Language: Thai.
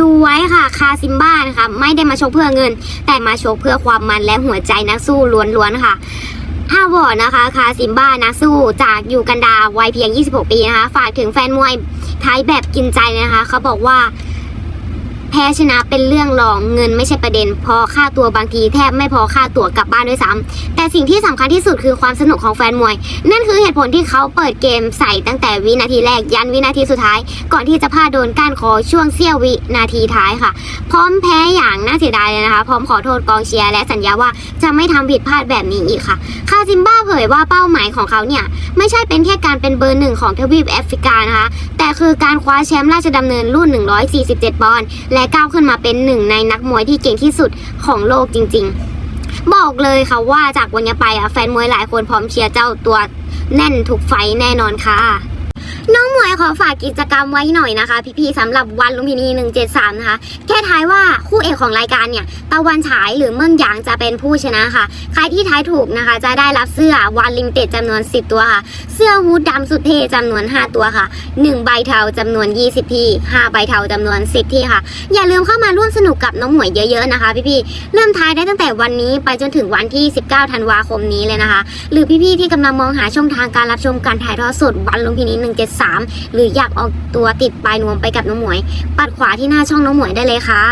ดูไว้ค่ะคาซิมบ้านะคะไม่ได้มาชกเพื่อเงิน แต่มาชกเพื่อความมันและหัวใจนักสู้ล้วนๆค่ะฮาวอร์ดนะคะคาซิมบ้านักสู้จากยูกันดาวัยเพียง 26 ปีนะคะ ฝากถึงแฟนมวยไทยแบบกินใจนะคะ เขาบอกว่า แพ้ชนะเป็นเรื่องรองเงินไม่ใช่ประเด็น พอค่าตัวบางทีแทบไม่พอค่าตั๋วกลับบ้านด้วยซ้ำแต่สิ่งที่สำคัญที่สุดคือความสนุกของแฟนมวย นั่นคือเหตุผลที่เขาเปิดเกมใส่ตั้งแต่วินาทีแรกยันวินาทีสุดท้าย ก่อนที่จะพลาดโดนก้านคอช่วงเสี้ยววินาทีท้ายค่ะ พร้อมแพ้อย่างน่าเสียดายเลยนะคะ พร้อมขอโทษกองเชียร์และสัญญาว่าจะไม่ทำผิดพลาดแบบนี้อีกค่ะ คาซิมบ้าเผยว่าเป้าหมายของเขาเนี่ยไม่ใช่เป็นแค่การเป็นเบอร์หนึ่งของทวีปแอฟริกานะคะแต่คือการคว้าแชมป์ราชดำเนินรุ่น 147 ปอนด์และก้าวขึ้นมาเป็นหนึ่งในนักมวยที่เก่งที่สุดของโลกจริง ๆ บอกเลยค่ะว่าจากวันนี้ไปอะแฟนมวยหลายคนพร้อมเชียร์เจ้าตัวแน่นทุกไฟแน่นอนค่ะ หมวยขอฝากกิจกรรมไว้หน่อยนะคะ พี่ๆสำหรับวันลุมพินี 173 นะคะ แค่ทายว่าคู่เอกของรายการเนี่ยตะวันฉายหรือเมิ่งหยางจะเป็นผู้ชนะค่ะ ใครที่ทายถูกนะคะ จะได้รับเสื้อวันลิมเต็ดจำนวน 10 ตัวค่ะ เสื้อฮูดดำสุดเท่จำนวน 5 ตัวค่ะ 1 ใบเทาจำนวน 20 ที่ 5 ใบเทาจำนวน 10 ที่ค่ะ อย่าลืมเข้ามาร่วมสนุกกับน้องหมวยเยอะๆนะคะ พี่ๆเริ่มทายได้ตั้งแต่วันนี้ไปจนถึงวันที่ 19 ธันวาคมนี้เลยนะคะ หรือพี่ๆที่กำลังมองหาช่องทางการรับชมการถ่ายทอดสดวันลุมพินี 173หรืออยากออกตัวติดปลายนวมไปกับน้องหมวย ปัดขวาที่หน้าช่องน้องหมวยได้เลยค่ะ